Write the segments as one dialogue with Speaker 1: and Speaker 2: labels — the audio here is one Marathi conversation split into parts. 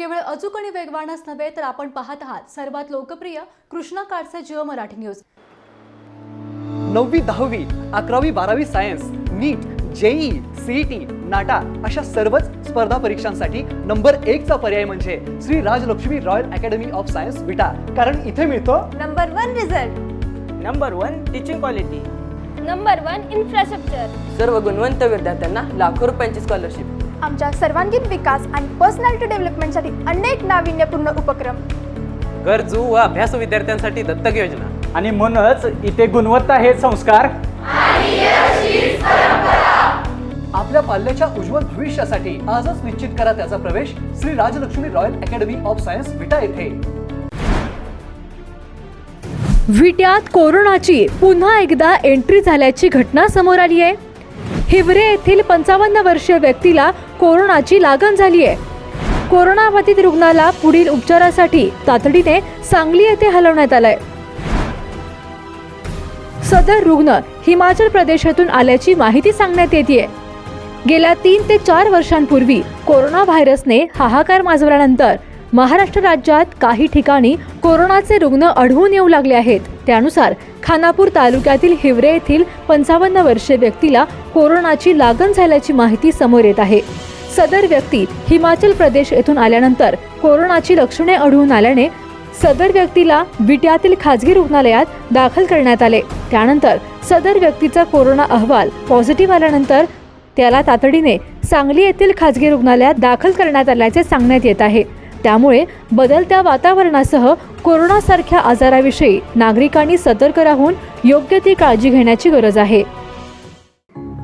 Speaker 1: केवळ अचूक आणि वेगवानच नव्हे तर आपण पाहत आहात सर्वात लोकप्रिय कृष्णा काडचे जिओ मराठी न्यूज.
Speaker 2: नववी दहावी अकरावी बारावी science NEET JEE CET NATA अशा सर्वच स्पर्धा परीक्षांसाठी नंबर एकचा पर्याय म्हणजे Shri Rajlakshmi royal academy of science Vita. कारण इथे मिळतो
Speaker 3: number one result
Speaker 4: number one teaching quality
Speaker 3: number one infrastructure
Speaker 5: सर्व गुणवंत विद्यार्थ्यांना लाखो रुपयांची स्कॉलरशिप
Speaker 3: आमच्या सर्वांगीण विकास आणि पर्सनॅलिटी डेव्हलपमेंटसाठी अनेक नाविन्यपूर्ण उपक्रम.
Speaker 4: गरजू व अभ्यासू विद्यार्थ्यांसाठी दत्तक योजना. आणि म्हणूनच इथे गुणवत्ता हे संस्कार.
Speaker 2: आपल्या पाल्याच्या उज्ज्वल भविष्यासाठी आजच निश्चित करा त्याचा प्रवेश Shri Rajlakshmi royal academy of science Vita येथे.
Speaker 6: विट्यात कोरोनाची पुन्हा एकदा एंट्री झाल्याची घटना समोर आली आहे. हिवरे येथील पंचावन्न वर्षीय व्यक्तीला कोरोनाची लागण झाली आहे. कोरोनाबाधित रुग्णाला पुढील उपचारासाठी तातडीने सांगली येथे हलवण्यात आलंय. सदर रुग्ण हिमाचल प्रदेशातून आल्याची माहिती सांगण्यात येते गेल्या तीन ते चार वर्षांपूर्वी कोरोना व्हायरसने हाहाकार माजवल्यानंतर महाराष्ट्र राज्यात काही ठिकाणी कोरोनाचे रुग्ण आढळून येऊ लागले आहेत. त्यानुसार खानापूर तालुक्यातील हिवरे येथील पंचावन्न वर्षीय व्यक्तीला कोरोनाची लागण झाल्याची माहिती समोर येत आहे. सदर व्यक्ती हिमाचल प्रदेश येथून आल्यानंतर कोरोनाची लक्षणे आढळून आल्याने सदर व्यक्तीला विट्यातील खाजगी रुग्णालयात दाखल करण्यात आले. त्यानंतर सदर व्यक्तीचा कोरोना अहवाल पॉझिटिव्ह आल्यानंतर त्याला तातडीने सांगली येथील खाजगी रुग्णालयात दाखल करण्यात आल्याचे सांगण्यात येत आहे. त्यामुळे बदलत्या वातावरणासह कोरोनासारख्या आजाराविषयी नागरिकांनी सतर्क राहून योग्य ती काळजी घेण्याची गरज आहे.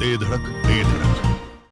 Speaker 7: ते धडक ते धडक.